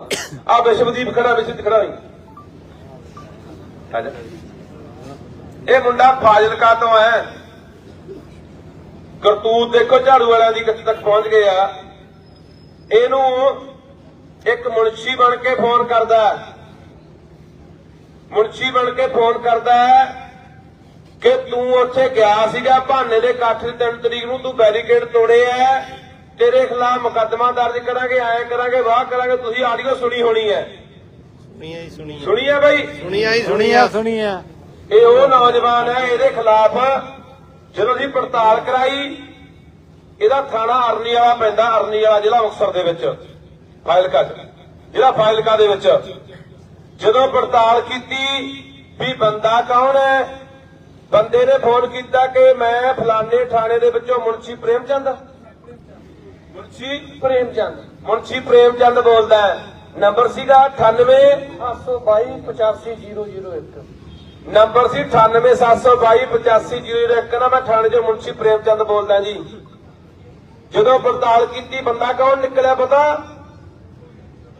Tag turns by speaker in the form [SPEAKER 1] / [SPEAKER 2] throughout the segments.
[SPEAKER 1] ਆ ਵਿਸ਼ਵਦੀਪ ਖੜਾ ਵਿਸ਼ਵਦੀਪ ਖੜਾ ਨਹੀਂ। ਇਹ ਮੁੰਡਾ ਫਾਜ਼ਿਲਕਾ ਤੋਂ ਹੈ। ਕਰਤੂਤ ਦੇਖੋ, ਝਾੜੂ ਵਾਲਿਆਂ ਦੀ ਕਿੱਥੇ ਤੱਕ ਪਹੁੰਚ ਗਏ ਆ। ਇਹਨੂੰ ਇੱਕ ਮੁਨਸ਼ੀ ਬਣ ਕੇ ਫੋਨ ਕਰਦਾ ਮੁਨਸ਼ੀ ਬਣ ਕੇ ਫੋਨ ਕਰਦਾ ਕਿ ਤੂੰ ਉੱਥੇ ਗਿਆ ਸੀਗਾ ਬਹਾਨੇ ਦੇ ਇਕੱਠ ਦੀ 3 ਤਰੀਕ ਨੂੰ ਤੂੰ ਬੈਰੀਕੇਡ ਤੋੜੇ ਐ ਤੇਰੇ ਖਿਲਾਫ ਮੁਕੱਦਮਾ ਦਰਜ ਕਰਾਂਗੇ ਐ ਕਰਾਂਗੇ ਵਾਹ ਕਰਾਂਗੇ ਤੁਸੀਂ ਆਡੀਓ ਸੁਣੀ ਹੋਣੀ ਹੈ।
[SPEAKER 2] ਸੁਣੀਆ ਹੀ ਸੁਣੀਆ।
[SPEAKER 1] ਸੁਣੀ ਹੈ ਬਾਈ?
[SPEAKER 2] ਸੁਣੀਆ ਹੀ
[SPEAKER 3] ਸੁਣੀਆ।
[SPEAKER 2] ਸੁਣੀਆ
[SPEAKER 3] ਸੁਣੀਆ।
[SPEAKER 1] ਇਹ ਉਹ ਨੌਜਵਾਨ ਹੈ ਇਹਦੇ ਖਿਲਾਫ ਜਦੋਂ ਅਸੀਂ ਪੜਤਾਲ ਕਰਾਈ ਇਹਦਾ ਥਾਣਾ ਅਰਨੀ ਵਾਲਾ ਪੈਂਦਾ ਅਰਨੀ ਵਾਲਾ ਜ਼ਿਲ੍ਹਾ ਮੁਕਤਸਰ ਦੇ ਵਿੱਚ ਫਾਇਲਕਾ ਜ਼ਿਲ੍ਹਾ ਫਾਇਲਕਾ ਦੇ ਵਿੱਚ। ਜਦੋਂ ਪੜਤਾਲ ਕੀਤੀ ਵੀ ਬੰਦਾ ਕੌਣ ਹੈ ਬੰਦੇ ਨੇ ਫੋਨ ਕੀਤਾ ਕਿ ਮੈਂ ਫਲਾਣੇ ਥਾਣੇ ਦੇ ਵਿੱਚੋਂ ਮੁਨਸ਼ੀ ਪ੍ਰੇਮਚੰਦ। ਮੁਨਸ਼ੀ ਪ੍ਰੇਮਚੰਦ ਮੁਨਸ਼ੀ ਪ੍ਰੇਮਚੰਦ ਬੋਲਦਾ ਹੈ। ਨੰਬਰ ਸੀਗਾ 98
[SPEAKER 3] 822
[SPEAKER 1] ਨੰਬਰ ਸੀ 9872285001 ਨਾ ਮੈਂ ਥਾਣੇ ਦੇ ਮੁਨਸ਼ੀ ਪ੍ਰੇਮਚੰਦ ਬੋਲਦਾ ਜੀ। ਜਦੋਂ ਪੜਤਾਲ ਕੀਤੀ ਬੰਦਾ ਕੌਣ ਨਿਕਲਿਆ ਪਤਾ?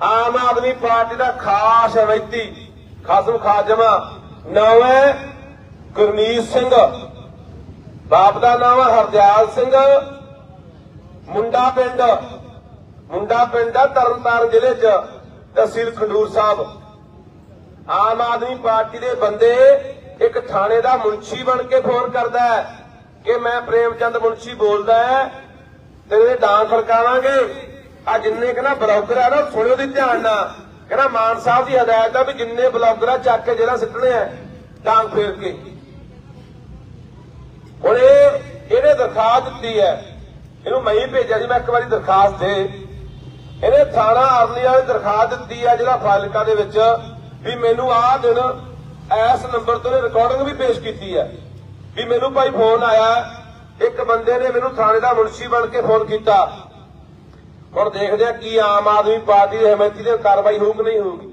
[SPEAKER 1] ਆਮ ਆਦਮੀ ਪਾਰਟੀ ਦਾ ਖਾਸ ਹਮੈਤੀ ਖਾਸਮ ਖਾਜਮਾ। ਨਾਮ ਹੈ ਗੁਰਮੀਤ ਸਿੰਘ। ਬਾਪ ਦਾ ਨਾਮ ਹੈ ਹਰਦਿਆਲ ਸਿੰਘ। ਮੁੰਡਾ ਪਿੰਡ ਮੁੰਡਾ ਪਿੰਡ ਆ ਤਰਨਤਾਰਨ ਜ਼ਿਲ੍ਹੇ 'ਚ, ਤਹਿਸੀਲ ਖੰਡੂਰ ਸਾਹਿਬ। ਆਮ ਆਦਮੀ ਪਾਰਟੀ ਦੇ ਬੰਦੇ ਇੱਕ ਥਾਣੇ ਦਾ ਮੁਨਸ਼ੀ ਬਣ ਕੇ ਫੋਨ ਕਰਦਾ ਹੈ ਕਿ ਮੈਂ ਪ੍ਰੇਮਚੰਦ ਮੁਨਸ਼ੀ ਬੋਲਦਾ ਹੈ, ਤੇਰੇ ਡਾਂਗ ਖੜਕਾਵਾਂਗੇ। ਆ ਜਿੰਨੇ ਕਹਿੰਦਾ ਬਲੌਗਰ ਆ ਨਾ, ਸੁਣਿਓ ਦੀ ਧਿਆਨ ਨਾਲ। ਕਹਿੰਦਾ ਮਾਨ ਸਾਹਿਬ ਦੀ ਹਦਾਇਤ ਆ ਵੀ ਜਿੰਨੇ ਬਲੌਗਰ ਆ ਚੱਕ ਕੇ ਜਿਹੜਾ ਸਿੱਟਣੇ ਆ, ਡਾਂਗ ਫੇਰ ਕੇ। ਹੁਣ ਇਹ, ਇਹਨੇ ਦਰਖਾਸਤ ਦਿੱਤੀ ਹੈ ਇਹਨੂੰ ਮੈਂ ਹੀ ਭੇਜਿਆ ਸੀ ਮੈਂ ਇੱਕ ਵਾਰੀ ਦਰਖਾਸਤ ਦੇ। ਇਹਨੇ ਥਾਣਾ ਅਰਲੀ ਵਾਲੇ ਦਰਖਾਸਤ ਦਿੱਤੀ ਹੈ ਜਿਹੜਾ ਫਾਜ਼ਿਲਕਾ ਦੇ ਵਿੱਚ ਵੀ ਮੈਨੂੰ ਆਹ ਦਿਨ ਇਸ ਨੰਬਰ ਤੋਂ ਰਿਕਾਰਡਿੰਗ ਵੀ ਪੇਸ਼ ਕੀਤੀ ਹੈ ਵੀ ਮੈਨੂੰ ਭਾਈ ਫੋਨ ਆਇਆ ਇੱਕ ਬੰਦੇ ਨੇ ਮੈਨੂੰ ਥਾਣੇ ਦਾ ਮੁਨਸ਼ੀ ਬਣ ਕੇ ਫੋਨ ਕੀਤਾ। ਹੁਣ ਦੇਖਦੇ ਆ ਕੀ ਆਮ ਆਦਮੀ ਪਾਰਟੀ ਦੀ ਹਮਾਇਤੀ ਦੀ ਕਾਰਵਾਈ ਹੋਊ ਕਿ ਨਹੀਂ ਹੋਊਗੀ।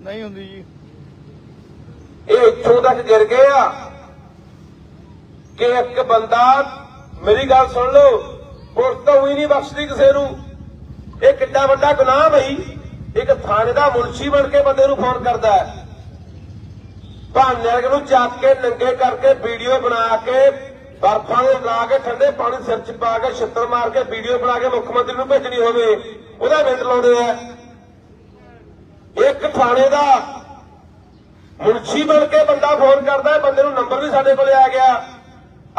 [SPEAKER 3] ਨਹੀਂ ਹੁੰਦੀ ਜੀ।
[SPEAKER 1] ਇਹ ਇੱਥੋਂ ਤੱਕ ਗਿਰ ਗਏ ਆ ਕਿ ਇੱਕ ਬੰਦਾ ਮੇਰੀ ਗੱਲ ਸੁਣ ਲਓ ਪੁਲਿਸ ਤਾਂ ਉਹੀ ਨਹੀਂ ਬਖਸ਼ਦੀ ਕਿਸੇ ਨੂੰ। ਇਹ ਕਿੱਡਾ ਵੱਡਾ ਗੁਨਾਹ ਬਈ। ਇੱਕ ਥਾਣੇ ਦਾ ਮੁਨਸ਼ੀ ਬਣ ਕੇ ਬੰਦੇ ਨੂੰ ਫੋਨ ਕਰਦਾ ਹੈ। ਭਾਨਿਆਂ ਨੂੰ ਚੱਕ ਕੇ, ਨੰਗੇ ਕਰਕੇ ਵੀਡੀਓ ਬਣਾ ਕੇ, ਬਰਫਾਂ ਦੇ ਲਾ ਕੇ, ਠੰਡੇ ਪਾਣੀ ਸਿਰ ਚ ਪਾ ਕੇ, ਛਿੱਤਰ ਮਾਰ ਕੇ, ਵੀਡੀਓ ਬਣਾ ਕੇ ਮੁੱਖ ਮੰਤਰੀ ਨੂੰ ਭੇਜਣੀ ਹੋਵੇ, ਉਹਦਾ ਮਿੰਟ ਲਾਉਂਦੇ ਆ। ਇੱਕ ਥਾਣੇ ਦਾ ਮੁਨਸ਼ੀ ਬਣ ਕੇ ਬੰਦਾ ਫੋਨ ਕਰਦਾ ਬੰਦੇ ਨੂੰ ਨੰਬਰ ਵੀ ਸਾਡੇ ਕੋਲੇ ਆ ਗਿਆ।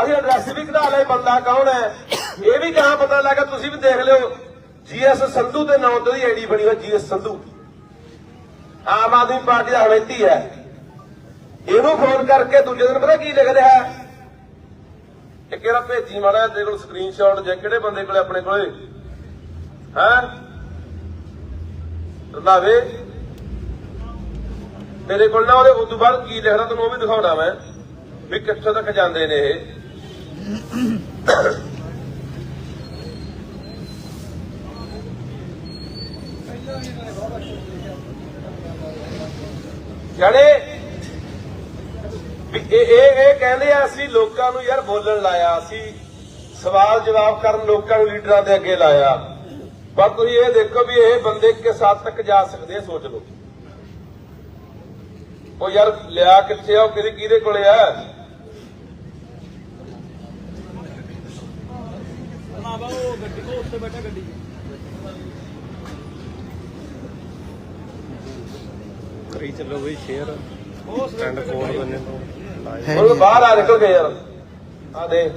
[SPEAKER 1] ਅਸੀਂ ਐਡਰੈਸ ਵੀ ਕਢਾ ਲਏ ਬੰਦਾ ਕੌਣ ਹੈ? ਇਹ ਵੀ ਕਹਾਂ ਪਤਾ ਲੱਗਾ, ਤੁਸੀਂ ਵੀ ਦੇਖ ਲਿਓ। ਜੀਐਸ ਸੰਧੂ ਦੇ ਨਾਮ ਤੋਂ ਦੀ ਆਈਡੀ ਬਣੀ ਹੋਈ ਜੀਐਸ ਸੰਧੂ। ਆਮ ਆਦਮੀ ਪਾਰਟੀ ਦਾ ਹਮੈਤੀ ਹੈ। ਇਹਨੂੰ ਫੋਨ ਕਰਕੇ ਦੂਜੇ ਦਿਨ ਪਤਾ ਕੀ ਲਿਖ ਰਿਹਾ ਇਹ ਕਿਹੜਾ ਭੇਜੀ ਮਾੜਾ ਤੇਰੇ ਕੋਲ ਸਕਰੀਨਸ਼ਾਟ ਜਾਂ ਕਿਹੜੇ ਬੰਦੇ ਕੋਲੇ, ਆਪਣੇ ਕੋਲੇ? ਹੈ? ਰੰਦਾਵੇ ਤੇਰੇ ਕੋਲ ਨਾ ਉਹਦੇ ਉਦੋਂ ਬਾਅਦ ਕੀ ਲਿਖਦਾ, ਤੈਨੂੰ ਉਹ ਵੀ ਦਿਖਾਉਣਾ ਮੈਂ। ਵੀ ਕਿੱਥੋਂ ਤੱਕ ਜਾਂਦੇ ਨੇ ਇਹ। ਜਿਹੜੇ ਇਹ ਇਹ ਕਹਿੰਦੇ ਆ, ਅਸੀਂ ਲੋਕਾਂ ਨੂੰ ਯਾਰ ਬੋਲਣ ਲਾਇਆ, ਅਸੀਂ ਸਵਾਲ ਜਵਾਬ ਕਰਨ ਲੋਕਾਂ ਨੂੰ ਲੀਡਰਾਂ ਦੇ ਅੱਗੇ ਲਾਇਆ। ਪਰ ਤੁਸੀਂ ਇਹ ਦੇਖੋ ਵੀ ਇਹ ਬੰਦੇ ਕਿਸ ਹੱਦ ਤੱਕ ਜਾ ਸਕਦੇ ਸੋਚ ਲਓ। ਉਹ ਯਾਰ ਲਿਆ ਕਿੱਥੇ ਆ, ਉਹ ਕਿਹਦੇ ਕਿਹਦੇ ਕੋਲੇ ਆ?
[SPEAKER 2] ਕਰੀ ਚੱਲੋ ਬਈ ਸ਼ੇਅਰ ਸਟੈਂਡ ਕੋਡ ਬੰਨੇ ਤੋਂ। ਲਾਏ।
[SPEAKER 1] ਉਹ ਬਾਹਰ ਆ ਨਿਕਲ ਗਏ ਯਾਰ। ਆ ਦੇ।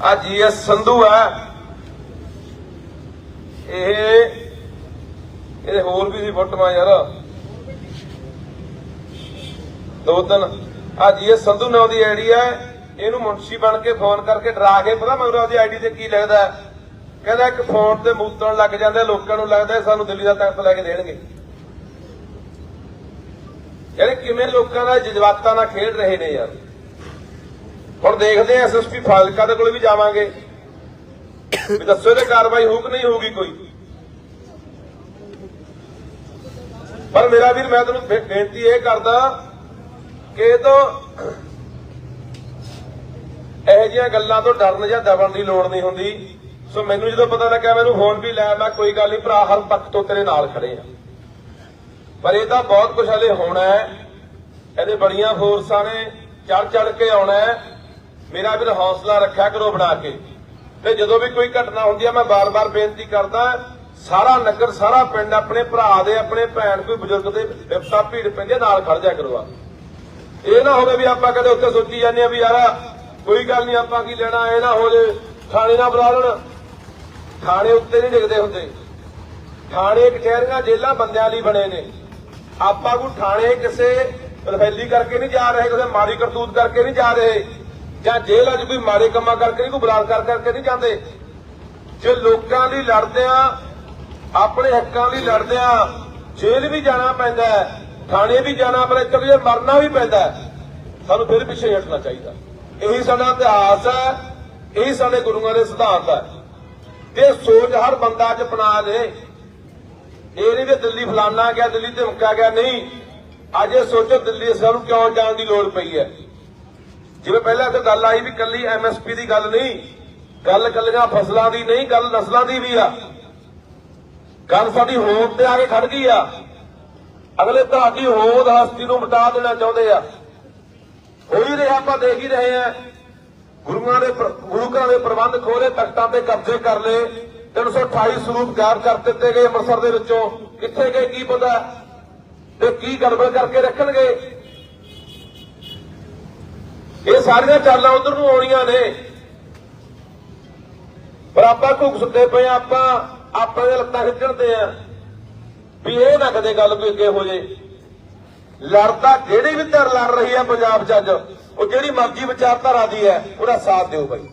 [SPEAKER 1] ਆ ਜੀਐਸ ਸੰਧੂ ਆ। ਇਹ ਇਹਦੇ ਹੋਰ ਵੀ ਸੀ ਫੋਟੋਆਂ ਯਾਰ। ਦੋ ਤਿੰਨ। ਆ ਜੀਐਸ ਸੰਧੂ ਨਾਂ ਦੀ ਆਈਡੀ ਹੈ ਇਹਨੂੰ ਮੁਨਸ਼ੀ ਬਣ ਕੇ ਫੋਨ ਕਰਕੇ ਡਰਾ ਕੇ, ਪਤਾ ਮਗਰ ਉਹਦੀ ਆਈਡੀ ਤੇ ਕੀ ਲਿਖਦਾ ਕਹਿੰਦਾ ਇੱਕ ਫੋਨ ਤੇ ਮੂਤਣ ਲੱਗ ਜਾਂਦੇ, ਲੋਕਾਂ ਨੂੰ ਲੱਗਦਾ ਸਾਨੂੰ ਦਿੱਲੀ ਦਾ ਤਖਤ ਲੈ ਕੇ ਦੇਣਗੇ। ਯਾਰ ਕਿਵੇਂ ਲੋਕਾਂ ਦਾ ਜਜ਼ਬਾਤਾਂ ਨਾਲ ਖੇਡ ਰਹੇ ਨੇ ਯਾਰ। ਹੁਣ ਦੇਖਦੇ ਆ ਐਸਐਸਪੀ ਫਾਜ਼ਿਲਕਾ ਦੇ ਕੋਲ ਵੀ ਜਾਵਾਂਗੇ। ਵੀ ਦੱਸੋ ਇਹਦੇ ਕਾਰਵਾਈ ਹੋਊ ਕਿ ਨਹੀਂ ਹੋਊਗੀ ਕੋਈ। ਪਰ ਮੇਰਾ ਵੀਰ, ਮੈਂ ਤੁਹਾਨੂੰ ਬੇਨਤੀ ਇਹ ਕਰਦਾ ਕਿ ਇਹ ਤੋਂ ਇਹੋ ਜਿਹੀਆਂ ਗੱਲਾਂ ਤੋਂ ਡਰਨ ਜਾਂ ਦਬਣ ਦੀ ਲੋੜ ਨਹੀਂ ਹੁੰਦੀ। ਸੋ ਮੈਨੂੰ ਜਦੋਂ ਪਤਾ ਲੱਗਿਆ, ਮੈਨੂੰ ਫੋਨ ਵੀ ਲਾਇਆ ਮੈਂ ਕੋਈ ਗੱਲ ਨਹੀਂ, ਭਰਾ ਹਰ ਪੱਖ ਤੋਂ ਤੇਰੇ ਨਾਲ ਖੜੇ ਆ। ਪਰ ਇਹ ਤਾਂ ਬਹੁਤ ਕੁਝ ਹਲੇ ਹੋਣਾ ਹੈ। ਇਹਦੇ ਬੜੀਆਂ ਫੋਰਸਾਂ ਨੇ ਚੜ ਚੜ ਕੇ ਆਉਣਾ ਹੈ। ਮੇਰਾ ਵੀ ਹੌਸਲਾ ਰੱਖਿਆ ਕਰੋ ਬਣਾ ਕੇ। ਤੇ ਜਦੋਂ ਵੀ ਕੋਈ ਘਟਨਾ ਹੁੰਦੀ ਹੈ ਮੈਂ ਬਾਰ-ਬਾਰ ਬੇਨਤੀ ਕਰਦਾ, ਸਾਰਾ ਨਗਰ, ਸਾਰਾ ਪਿੰਡ ਆਪਣੇ ਭਰਾ ਦੇ, ਆਪਣੇ ਭੈਣ ਕੋਈ ਬਜ਼ੁਰਗ ਦੇ ਵਿਪਤਾ ਭੀੜ ਪੈਂਦੀ ਨਾਲ ਖੜ ਜਾ ਕਰੋ ਆ ਇਹ ਨਾ ਹੋਵੇ ਵੀ ਆਪਾਂ ਕਦੇ ਉੱਥੇ ਸੋਚੀ ਜਾਂਦੇ ਆ ਵੀ ਯਾਰ ਕੋਈ ਗੱਲ ਨਹੀਂ, ਆਪਾਂ ਕੀ ਲੈਣਾ? ਇਹ ਨਾ ਹੋ ਜੇ, ਥਾਣੇ ਨਾ ਬੁਲਾ ਲੈਣ। ਥਾਣੇ ਉੱਤੇ ਨਹੀਂ ਡਿੱਗਦੇ ਹੁੰਦੇ। ਥਾਣੇ ਕਚਹਿਰੀਆਂ ਜੇਲਾਂ ਬੰਦਿਆਂ ਲਈ ਬਣੇ ਨੇ। ਆਪਾਂ ਕੋ ਥਾਣੇ ਕਿਸੇ ਰਫੈਲੀ ਕਰਕੇ ਨਹੀਂ ਜਾ ਰਹੇ, ਕਿਸੇ ਮਾੜੀ ਕਰਤੂਤ ਕਰਕੇ ਨਹੀਂ ਜਾ ਰਹੇ। ਜਾਂ ਜੇਲ੍ਹ 'ਚ ਕੋਈ ਮਾੜੇ ਕੰਮਾਂ ਕਰਕੇ ਨਹੀਂ, ਕੋਈ ਬਲਾਤਕਾਰ ਕਰਕੇ ਨਹੀਂ ਜਾਂਦੇ। ਜੇ ਲੋਕਾਂ ਲਈ ਲੜਦੇ ਆ, ਆਪਣੇ ਹੱਕਾਂ ਲਈ ਲੜਦੇ ਆ, ਜੇਲ੍ਹ ਵੀ ਜਾਣਾ ਪੈਂਦਾ ਥਾਣੇ ਵੀ ਜਾਣਾ ਪੈਂਦਾ ਇੱਥੇ ਜੇ ਮਰਨਾ ਵੀ ਪੈਂਦਾ ਸਾਨੂੰ ਫਿਰ ਪਿੱਛੇ ਹਟਣਾ ਚਾਹੀਦਾ। ਇਹੀ ਸਾਡਾ ਇਤਿਹਾਸ ਹੈ, ਇਹੀ ਸਾਡੇ ਗੁਰੂਆਂ ਦੇ ਸਿਧਾਂਤ ਹੈ। ਤੇ ਸੋਚ ਹਰ ਬੰਦਾ ਚ ਅਪਣਾ ਦੇ, ਇਹ ਨਹੀਂ ਕਿ ਦਿੱਲੀ ਫਲਾਨਾ ਗਿਆ, ਦਿੱਲੀ ਧਮਕਾ ਗਿਆ, ਨਹੀਂ। ਅੱਜ ਇਹ ਸੋਚੋ ਦਿੱਲੀ ਸਾਨੂੰ ਕਿਉਂ ਜਾਣ ਦੀ ਲੋੜ ਪਈ ਹੈ। ਜਿਵੇਂ ਪਹਿਲਾਂ ਇੱਥੇ ਗੱਲ ਆਈ ਵੀ ਕੱਲੀ ਐਮਐਸਪੀ ਦੀ ਗੱਲ ਨਹੀਂ, ਗੱਲ ਕੱਲੀਆਂ ਫਸਲਾਂ ਦੀ ਨਹੀਂ, ਗੱਲ ਨਸਲਾਂ ਦੀ ਵੀ ਆ। ਗੱਲ ਸਾਡੀ ਹੋਂਦ ਤੇ ਆ ਕੇ ਖੜ ਗਈ ਆ। ਅਗਲੇ ਤੁਹਾਡੀ ਹੋਂਦ ਹਸਤੀ ਨੂੰ ਮਿਟਾ ਦੇਣਾ ਚਾਹੁੰਦੇ ਆ। ਹੋ ਹੀ ਰਿਹਾ ਆਪਾਂ ਦੇਖ ਹੀ ਰਹੇ ਆ ਗੁਰੂਆਂ ਦੇ ਗੁਰੂ ਘਰਾਂ ਦੇ ਪ੍ਰਬੰਧ ਖੋਲੇ ਤਖਤਾਂ ਤੇ ਕਬਜ਼ੇ ਕਰ ਲਏ। 328 ਸਰੂਪ ਗਾਇਬ ਕਰ ਦਿੱਤੇ ਗਏ ਅੰਮ੍ਰਿਤਸਰ ਦੇ ਵਿੱਚੋਂ। ਕਿੱਥੇ ਗਏ, ਕੀ ਪਤਾ? ਤੇ ਕੀ ਗੜਬੜ ਕਰਕੇ ਰੱਖਣਗੇ? ਇਹ ਸਾਰੀਆਂ ਚਾਲਾਂ ਉਧਰ ਨੂੰ ਆਉਣੀਆਂ ਨੇ। ਪਰ ਆਪਾਂ ਘੁੱਗ ਸੁੱਤੇ ਪਏ ਆਪਾਂ ਆਪਾਂ ਦੇ ਲੱਤਾਂ ਖਿੱਚਣ ਤੇ ਆ ਵੀ ਇਹ ਨਾ ਕਦੇ ਗੱਲ ਕੋਈ ਅੱਗੇ ਹੋ ਜੇ ਲੜਦਾ ਜਿਹੜੀ ਵੀ ਧਿਰ ਲੜ ਰਹੀ ਹੈ ਪੰਜਾਬ 'ਚ ਅੱਜ? ਉਹ ਜਿਹੜੀ ਮਰਜ਼ੀ ਵਿਚਾਰਧਾਰਾ ਦੀ ਹੈ, ਉਹਦਾ ਸਾਥ ਦਿਓ ਬਾਈ।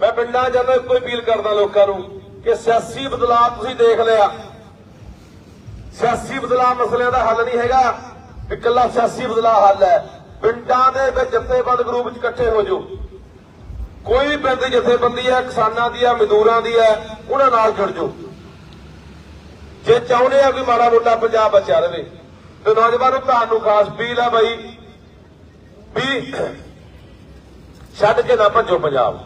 [SPEAKER 1] ਮੈਂ ਪਿੰਡਾਂ ਜਦੋਂ ਕੋਈ ਅਪੀਲ ਕਰਦਾ ਲੋਕਾਂ ਨੂੰ ਕਿ ਸਿਆਸੀ ਬਦਲਾਅ ਤੁਸੀਂ ਦੇਖ ਲਿਆ। ਸਿਆਸੀ ਬਦਲਾਅ ਮਸਲਿਆਂ ਦਾ ਹੱਲ ਨਹੀਂ ਹੈਗਾ। ਇਕੱਲਾ ਸਿਆਸੀ ਬਦਲਾਅ ਹੱਲ ਹੈ। ਪਿੰਡਾਂ ਦੇ ਵਿੱਚ ਜਥੇਬੰਦ ਗਰੁੱਪ 'ਚ ਇਕੱਠੇ ਹੋ ਜਾਓ। ਕੋਈ ਵੀ ਪਿੰਡ ਦੀ ਜਥੇਬੰਦੀ ਹੈ, ਕਿਸਾਨਾਂ ਦੀ ਹੈ, ਮਜ਼ਦੂਰਾਂ ਦੀ ਹੈ, ਉਹਨਾਂ ਨਾਲ ਜੁੜ ਜਾਓ। ਜੇ ਚਾਹੁੰਦੇ ਆ ਕਿ ਮਾੜਾ ਮੋਟਾ ਪੰਜਾਬ ਬਚਿਆ ਰਵੇ ਤੇ ਨੌਜਵਾਨੋ ਤੁਹਾਨੂੰ ਖਾਸ ਅਪੀਲ ਆ ਬਾਈ ਵੀ ਛੱਡ ਕੇ ਨਾ ਭੱਜੋ ਪੰਜਾਬ।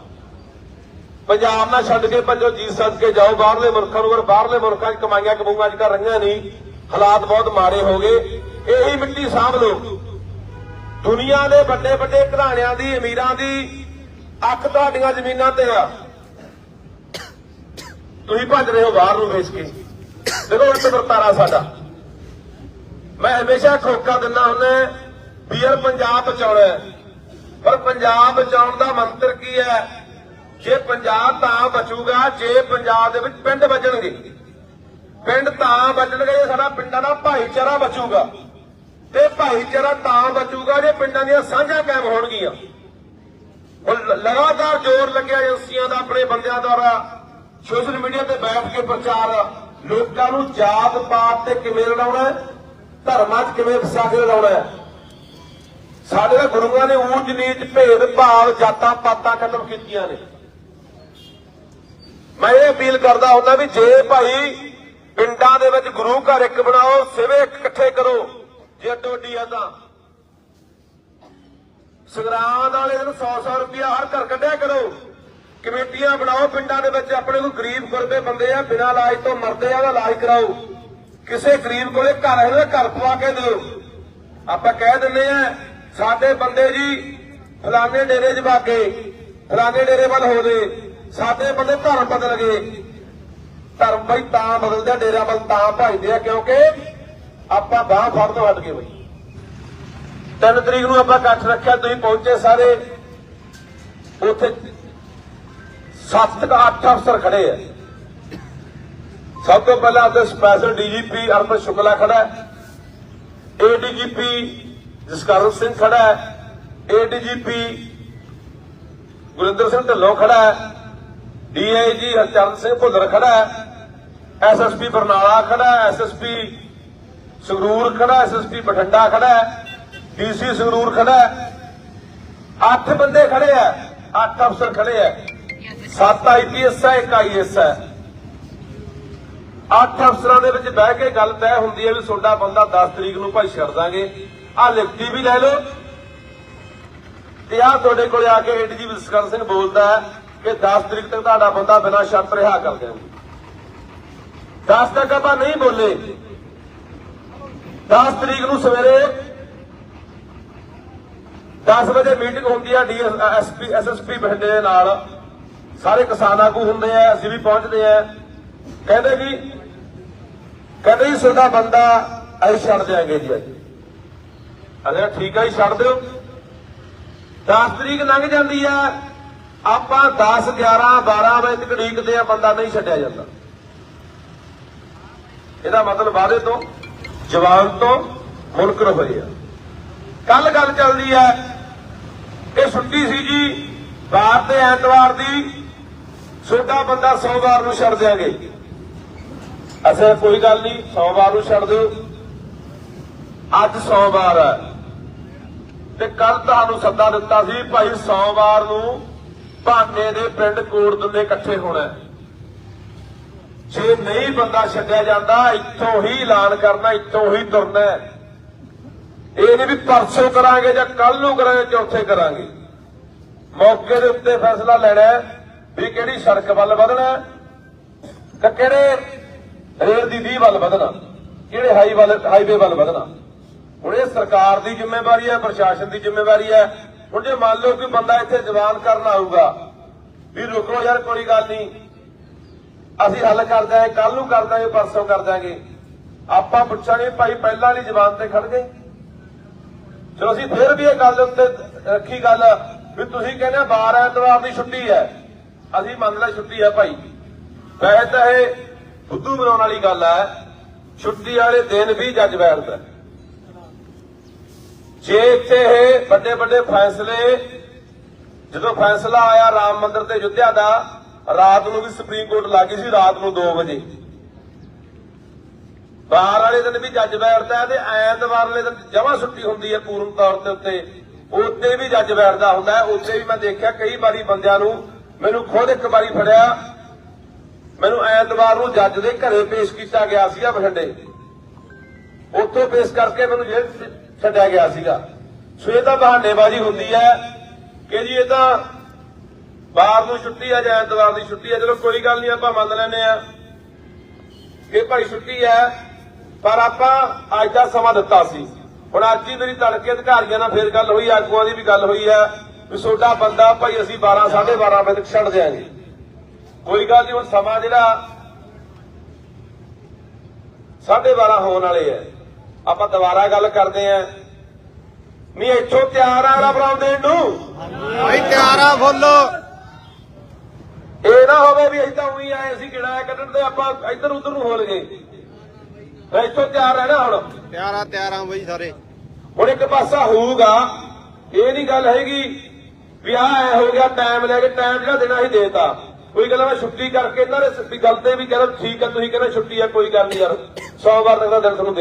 [SPEAKER 1] ਪੰਜਾਬ ਨਾ ਛੱਡ ਕੇ ਭੱਜੋ, ਜੀ ਸੱਦ ਕੇ ਜਾਓ। ਬਾਹਰਲੇ ਮੁਲਕਾਂ ਨੂੰ ਬਾਹਰਲੇ ਮੁਲਕਾਂ 'ਚ ਕਮਾਈਆਂ ਕਮੂਆਂ ਅੱਜ ਕੱਲ੍ਹ ਰਹੀਆਂ ਨਹੀਂ, ਹਾਲਾਤ ਬਹੁਤ ਮਾੜੇ ਹੋ ਗਏ। ਇਹੀ ਮਿੱਟੀ ਸਾਂਭ ਲਓ। ਦੁਨੀਆ ਦੇ ਵੱਡੇ ਵੱਡੇ ਘਰਾਣਿਆਂ ਦੀ, ਅਮੀਰਾਂ ਦੀ ਅੱਖ ਤੁਹਾਡੀਆਂ ਜ਼ਮੀਨਾਂ ਤੇ ਆ। ਤੁਸੀਂ ਭੱਜ ਰਹੇ ਹੋ ਬਾਹਰ ਨੂੰ ਵੇਚ ਕੇ। ਦੇਖੋ, ਹੁਣ ਤੇ ਵਰਤਾਰਾ ਸਾਡਾ। ਮੈਂ ਹਮੇਸ਼ਾ ਖੋਕਾ ਦਿੰਦਾ ਹੁੰਦਾ ਵੀ ਯਾਰ ਪੰਜਾਬ ਬਚਾਉਣਾ ਪਰ ਪੰਜਾਬ ਬਚਾਉਣ ਦਾ ਮੰਤਰ ਕੀ ਹੈ? ਜੇ ਪੰਜਾਬ ਤਾਂ ਬਚੂਗਾ, ਜੇ ਪੰਜਾਬ ਦੇ ਵਿੱਚ ਪਿੰਡ ਬਚਣਗੇ ਪਿੰਡ ਤਾਂ ਬਚਣਗੇ ਜੇ ਸਾਡਾ ਪਿੰਡਾਂ ਦਾ ਭਾਈਚਾਰਾ ਬਚੂਗਾ। ਤੇ ਭਾਈਚਾਰਾ ਤਾਂ ਬਚੂਗਾ ਜੇ ਪਿੰਡਾਂ ਦੀਆਂ ਸਾਂਝਾਂ ਕਾਇਮ ਹੋਣਗੀਆਂ। ਹੁਣ ਲਗਾਤਾਰ ਜ਼ੋਰ ਲੱਗਿਆ ਏਜੰਸੀਆਂ ਦਾ ਆਪਣੇ ਬੰਦਿਆਂ ਦੁਆਰਾ। ਸੋਸ਼ਲ ਮੀਡੀਆ ਤੇ ਬੈਠ ਕੇ ਪ੍ਰਚਾਰ। ਲੋਕਾਂ ਨੂੰ ਜਾਤ ਪਾਤ ਤੇ ਕਿਵੇਂ ਲੜਾਉਣਾ ਧਰਮਾਂ 'ਚ ਕਿਵੇਂ ਫਸਾ ਕੇ ਲੜਾਉਣਾ ਹੈ? ਸਾਡੇ ਤਾਂ ਗੁਰੂਆਂ ਨੇ ਊਚ ਨੀਚ ਭੇਦ ਭਾਵ ਜਾਤਾਂ ਪਾਤਾਂ ਖਤਮ ਕੀਤੀਆਂ ਨੇ। ਮੈਂ ਇਹ ਅਪੀਲ ਕਰਦਾ ਹੁੰਦਾ ਵੀ ਜੇ ਭਾਈ ਪਿੰਡਾਂ ਦੇ ਵਿੱਚ ਗੁਰੂ ਘਰ ਇੱਕ ਬਣਾਓ, ਸਿਵੇ ਇਕੱਠੇ ਕਰੋ, ਜੇ ਟੋਡੀ ਆ ਤਾਂ। ਸੰਗਰਾਂਦ ਵਾਲੇ ਦਿਨ 100-100 ਰੁਪਇਆ ਹਰ ਘਰ ਕੱਢਿਆ ਕਰੋ। ਕਮੇਟੀਆਂ ਬਣਾਓ ਪਿੰਡਾਂ ਦੇ ਵਿੱਚ, ਆਪਣੇ ਕੋਲ ਗਰੀਬ ਗੁਰਬੇ ਬੰਦੇ ਆ, ਬਿਨਾਂ ਇਲਾਜ ਤੋਂ ਮਰਦੇ ਆ ਉਹਦਾ ਇਲਾਜ ਕਰਾਓ। ਕਿਸੇ ਗਰੀਬ ਕੋਲੇ ਘਰ ਹੈ ਘਰ ਪਵਾ ਕੇ ਦਿਓ। ਆਪਾਂ ਕਹਿ ਦਿੰਦੇ ਆ ਸਾਡੇ ਬੰਦੇ ਜੀ ਫਲਾਣੇ ਡੇਰੇ 'ਚ ਵਾਗੇ ਫਲਾਣੇ ਡੇਰੇ ਵੱਲ ਹੋ ਗਏ, ਸਾਡੇ ਬੰਦੇ ਧਰਮ ਬਦਲ ਗਏ। ਧਰਮ ਬਈ ਤਾਂ ਬਦਲਦੇ ਡੇਰਾ ਵੱਲ ਤਾਂ ਭਜਦੇ ਆ, ਕਿਉਂਕਿ ਆਪਾਂ ਬਾਹ ਫੜ ਤੋਂ ਹਟ ਗਏ ਬਈ। ਤਿੰਨ ਤਰੀਕ ਨੂੰ ਆਪਾਂ ਇਕੱਠ ਰੱਖਿਆ, ਤੁਸੀਂ ਪਹੁੰਚੇ ਸਾਰੇ। ਉੱਥੇ ਸੱਤ ਕ ਅੱਠ ਅਫਸਰ ਖੜੇ ਆ। ਸਭ ਤੋਂ ਪਹਿਲਾਂ ਤੇ ਸਪੈਸ਼ਲ ਡੀਜੀਪੀ ਅਰਪਨ ਸ਼ੁਕਲਾ ਖੜਾ ਹੈ। ਏਡੀਜੀਪੀ ਜਸਕਰਨ ਸਿੰਘ ਖੜਾ ਹੈ। ਏਡੀਜੀਪੀ ਗੁਰਿੰਦਰ ਸਿੰਘ ਢੱਲੋਂ ਖੜਾ ਹੈ। ਡੀਆਈਜੀ ਹਰਚਰਨ ਸਿੰਘ ਭੁੱਲਰ ਖੜਾ ਹੈ। ਐਸਐਸਪੀ ਬਰਨਾਲਾ ਖੜਾ ਹੈ। ਐਸਐਸਪੀ ਸੰਗਰੂਰ ਖੜਾ ਐਸਐਸਪੀ ਬਠਿੰਡਾ ਖੜਾ ਹੈ। ਡੀਸੀ ਸੰਗਰੂਰ ਖੜਾ ਹੈ। ਅੱਠ ਬੰਦੇ ਖੜੇ ਆ ਅੱਠ ਅਫਸਰ ਖੜੇ ਆ ਸੱਤ ਆਈਪੀਐਸ ਹੈ, ਇੱਕ ਆਈਐਸ ਹੈ। ਅੱਠ ਅਫਸਰਾਂ ਦੇ ਵਿੱਚ ਬਹਿ ਕੇ ਗੱਲ ਤੈਅ ਹੁੰਦੀ ਹੈ ਵੀ ਤੁਹਾਡਾ ਬੰਦਾ 10 ਤਰੀਕ ਨੂੰ ਭਾਈ ਛੱਡ ਦਾਂਗੇ। ਆ ਲਿਖਤੀ ਵੀ ਲੈ ਲਓ। ਤੇ ਆ ਤੁਹਾਡੇ ਕੋਲੇ ਆ ਕੇ ਏਡੀਜੀ ਵਿਸਕਰ ਸਿੰਘ ਬੋਲਦਾ ਹੈ ਕਿ 10 ਤਰੀਕ ਤੱਕ ਤੁਹਾਡਾ ਬੰਦਾ ਬਿਨਾਂ ਸ਼ਰਤ ਰਿਹਾ ਕਰ ਦਿਆਂਗੇ 10 ਤੱਕ ਆਪਾਂ ਨਹੀਂ ਬੋਲੇ। 10 ਤਰੀਕ ਨੂੰ ਸਵੇਰੇ 10 ਵਜੇ ਮੀਟਿੰਗ ਹੁੰਦੀ ਹੈ ਡੀਐਸਪੀ ਐਸਐਸਪੀ ਬਠਿੰਡੇ ਦੇ ਨਾਲ। ਸਾਰੇ ਕਿਸਾਨ ਆਗੂ ਹੁੰਦੇ ਆ, ਅਸੀਂ ਵੀ ਪਹੁੰਚਦੇ ਆ। ਕਹਿੰਦੇ ਵੀ ਕਹਿੰਦੇ ਜੀ ਤੁਹਾਡਾ ਬੰਦਾ ਅਸੀਂ ਛੱਡ ਦਿਆਂਗੇ ਜੀ ਅੱਜ ਅਸੀਂ ਠੀਕ ਆ ਜੀ, ਛੱਡ ਦਿਓ। 10 ਤਰੀਕ ਲੰਘ ਜਾਂਦੀ ਆ, ਆਪਾਂ 10 11 12 ਵਜੇ ਤੱਕ ਉਡੀਕਦੇ ਆ, ਬੰਦਾ ਨਹੀਂ ਛੱਡਿਆ ਜਾਂਦਾ। ਇਹਦਾ ਮਤਲਬ ਵਾਅਦੇ ਤੋਂ ਜਵਾਨ ਤੋਂ ਮੁਨਕਰ ਹੋਏ ਆ। ਕੱਲ ਗੱਲ ਚੱਲਦੀ ਹੈ ਇਹ ਛੁੱਟੀ ਸੀ ਜੀ ਬਾਰ ਤੇ ਐਤਵਾਰ ਦੀ ਛੋਟਾ ਬੰਦਾ ਸੋਮਵਾਰ ਨੂੰ ਛੱਡ ਦਿਆਂਗੇ। ਅਸੇ ਕੋਈ ਗੱਲ ਨਹੀਂ ਸੋਮਵਾਰ ਨੂੰ ਛੱਡ ਦਿਓ। ਅੱਜ ਸੋਮਵਾਰ ਹੈ। ਤੇ ਕੱਲ ਤੁਹਾਨੂੰ ਸੱਦਾ ਦਿੱਤਾ ਸੀ ਭਾਈ ਸੋਮਵਾਰ ਨੂੰ ਭਾਨੇ ਦੇ ਪਿੰਡ ਕੋਟ ਇਕੱਠੇ ਹੋਣਾ ਜੇ ਨਹੀਂ ਬੰਦਾ ਛੱਡਿਆ ਜਾਂਦਾ, ਇੱਥੋਂ ਹੀ ਐਲਾਨ ਕਰਨਾ, ਇੱਥੋਂ ਹੀ ਤੁਰਨਾ ਇਹ ਨਹੀਂ ਵੀ ਪਰਸੋਂ ਕਰਾਂਗੇ ਜਾਂ ਕੱਲ ਨੂੰ ਕਰਾਂਗੇ, ਚੌਥੇ ਕਰਾਂਗੇ। ਮੌਕੇ ਦੇ ਉੱਤੇ ਫੈਸਲਾ ਲੈਣਾ ਵੀ ਕਿਹੜੀ ਸੜਕ ਵੱਲ ਵਧਣਾ ਤੇ ਕਿਹੜੇ ਰੇਲ ਦੀ 20 ਵੱਲ ਵਧਣਾ, ਕਿਹੜੇ ਹਾਈ ਵੱਲ, ਹਾਈਵੇ ਵੱਲ ਵਧਣਾ। ਹੁਣ ਇਹ ਸਰਕਾਰ ਦੀ ਜ਼ਿੰਮੇਵਾਰੀ ਹੈ, ਪ੍ਰਸ਼ਾਸਨ ਦੀ ਜ਼ਿੰਮੇਵਾਰੀ ਹੈ। ਹੁਣ ਜੇ ਮੰਨ ਲਓ ਕਿ ਬੰਦਾ ਇੱਥੇ ਜਵਾਨ ਕਰਨ ਆਊਗਾ, ਵੀ ਰੁਕੋ ਯਾਰ, ਕੋਈ ਗੱਲ ਨਹੀਂ। ਅਸੀਂ ਹੱਲ ਕਰ ਦਾਂਗੇ ਕੱਲ ਨੂੰ ਕਰ ਦਾਂਗੇ ਪਰਸੋਂ ਕਰ ਦਾਂਗੇ ਆਪਾਂ ਪੁੱਛਾਂਗੇ ਭਾਈ ਪਹਿਲਾਂ ਵਾਲੀ ਜਵਾਨ ਤੇ ਖੜ ਗਏ। ਚਲੋ ਅਸੀਂ ਫਿਰ ਵੀ ਇਹ ਗੱਲ ਉੱਤੇ ਰੱਖੀ ਗੱਲ, ਵੀ ਤੁਸੀਂ ਕਹਿੰਦੇ ਬਾਰ ਐਤਵਾਰ ਦੀ ਛੁੱਟੀ ਹੈ। ਅਸੀਂ ਮੰਨ ਲੈ ਛੁੱਟੀ ਹੈ ਭਾਈ। ਵੈਸੇ ਤਾਂ ਇਹ ਬੁੱਧੂ ਬਣਾਉਣ ਵਾਲੀ ਗੱਲ ਹੈ, ਛੁੱਟੀ ਵਾਲੇ ਦਿਨ ਵੀ ਜੱਜ ਬੈਠਦਾ ਜੇ ਇੱਥੇ ਇਹ ਵੱਡੇ ਵੱਡੇ ਫੈਸਲੇ, ਜਦੋਂ ਫੈਸਲਾ ਆਇਆ ਰਾਮ ਮੰਦਿਰ ਤੇ ਅਯੁੱਧਿਆ ਦਾ, ਰਾਤ ਨੂੰ ਵੀ ਸੁਪਰੀਮ ਕੋਰਟ ਲੱਗੀ ਸੀ, ਰਾਤ ਨੂੰ 2 ਵਜੇ। ਬਾਹਰ ਵਾਲੇ ਦਿਨ ਵੀ ਜੱਜ ਬੈਠਦਾ ਤੇ ਐਤਵਾਰ ਵਾਲੇ ਦਿਨ ਜਮਾ ਛੁੱਟੀ ਹੁੰਦੀ ਹੈ ਪੂਰਨ ਤੌਰ ਤੇ ਉੱਤੇ। ਉੱਤੇ ਵੀ ਜੱਜ ਬੈਠਦਾ ਹੁੰਦਾ ਹੈ। ਉੱਤੇ ਵੀ ਮੈਂ ਦੇਖਿਆ ਕਈ ਵਾਰੀ ਬੰਦਿਆਂ ਨੂੰ, ਮੈਨੂੰ ਖੁਦ ਇੱਕ ਵਾਰੀ ਫੜਿਆ ਮੈਨੂੰ ਐਤਵਾਰ ਨੂੰ ਜੱਜ ਦੇ ਘਰੇ ਪੇਸ਼ ਕੀਤਾ ਗਿਆ ਸੀਗਾ ਬਠਿੰਡੇ। ਉੱਥੋਂ ਪੇਸ਼ ਕਰਕੇ ਮੈਨੂੰ ਜੇਲ੍ਹ ਛੱਡਿਆ ਗਿਆ ਸੀਗਾ। ਸੋ ਇਹ ਤਾਂ ਬਹਾਨੇਬਾਜ਼ੀ ਹੁੰਦੀ ਹੈ ਕਿ ਜੀ ਇਹ ਤਾਂ ਬਾਹਰ ਨੂੰ ਛੁੱਟੀ ਆ ਜਾਂ ਐਤਵਾਰ ਦੀ ਛੁੱਟੀ ਆ, ਚਲੋ ਕੋਈ ਗੱਲ ਨਹੀਂ, ਆਪਾਂ ਮੰਨ ਲੈਨੇ ਆ ਕਿ ਭਾਈ ਛੁੱਟੀ ਹੈ, ਪਰ ਆਪਾਂ ਅੱਜ ਦਾ ਸਮਾਂ ਦਿੱਤਾ ਸੀ। ਹੁਣ ਅੱਜ ਹੀ ਮੇਰੀ ਤੜਕੇ ਅਧਿਕਾਰੀਆਂ ਨਾਲ ਫੇਰ ਗੱਲ ਹੋਈ, ਆਗੂਆਂ ਦੀ ਵੀ ਗੱਲ ਹੋਈ ਹੈ ਵੀ ਤੁਹਾਡਾ ਬੰਦਾ ਭਾਈ ਅਸੀਂ 12 12:30 ਵਜੇ ਤੱਕ ਛੱਡ ਦਿਆਂਗੇ। ਕੋਈ ਗੱਲ ਨਹੀਂ ਹੁਣ ਸਮਾਂ ਜਿਹੜਾ 12:30 ਹੋਣ ਵਾਲੇ ਹੈ ਆਪਾਂ ਦੁਬਾਰਾ ਗੱਲ ਕਰਦੇ ਆਂ। ਨਹੀਂ ਇੱਥੋਂ ਤਿਆਰ ਆ ਰਬਰਾਮ ਦੇਣ ਨੂੰ?
[SPEAKER 3] ਭਾਈ ਤਿਆਰ ਆ ਫੁੱਲ।
[SPEAKER 1] ਇਹ ਨਾ ਹੋਵੇ ਵੀ ਅਸੀਂ ਤਾਂ ਉਹੀ ਆਏ ਸੀ ਕਿਹੜਾ ਕੱਢਣ ਤੇ ਆਪਾਂ ਇੱਧਰ ਉੱਧਰ ਨੂੰ ਹੋਲ ਗਏ। ਇੱਥੋਂ ਤਿਆਰ ਰਹਿਣਾ ਹੁਣ।
[SPEAKER 3] ਤਿਆਰ ਆ ਤਿਆਰ ਆ ਬਈ ਸਾਰੇ।
[SPEAKER 1] ਹੁਣ ਇੱਕ ਪਾਸਾ ਹੋਊਗਾ ਇਹ ਨਹੀਂ ਗੱਲ ਹੈਗੀ ਵੀ ਐ ਹੋ ਗਿਆ ਟਾਈਮ ਲੈ ਕੇ ਟਾਈਮ ਜਿਹੜਾ ਦੇਣਾ ਹੀ ਦੇਤਾ। ਕੋਈ ਗੱਲ ਮੈਂ ਛੁੱਟੀ ਕਰਕੇ ਇਹਨਾਂ ਦੇ ਗੱਲ ਤੇ ਵੀ ਕਹਿੰਦਾ ਠੀਕ ਹੈ ਤੁਸੀਂ ਕਹਿੰਦੇ ਛੁੱਟੀ ਹੈ ਕੋਈ ਗੱਲ ਨਹੀਂ ਯਾਰ। ਸੋਮਵਾਰ ਤੱਕ ਦਾ ਦਿਨ ਤੁਹਾਨੂੰ ਦੇ